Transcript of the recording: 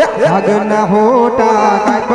આગના હોટા કાપ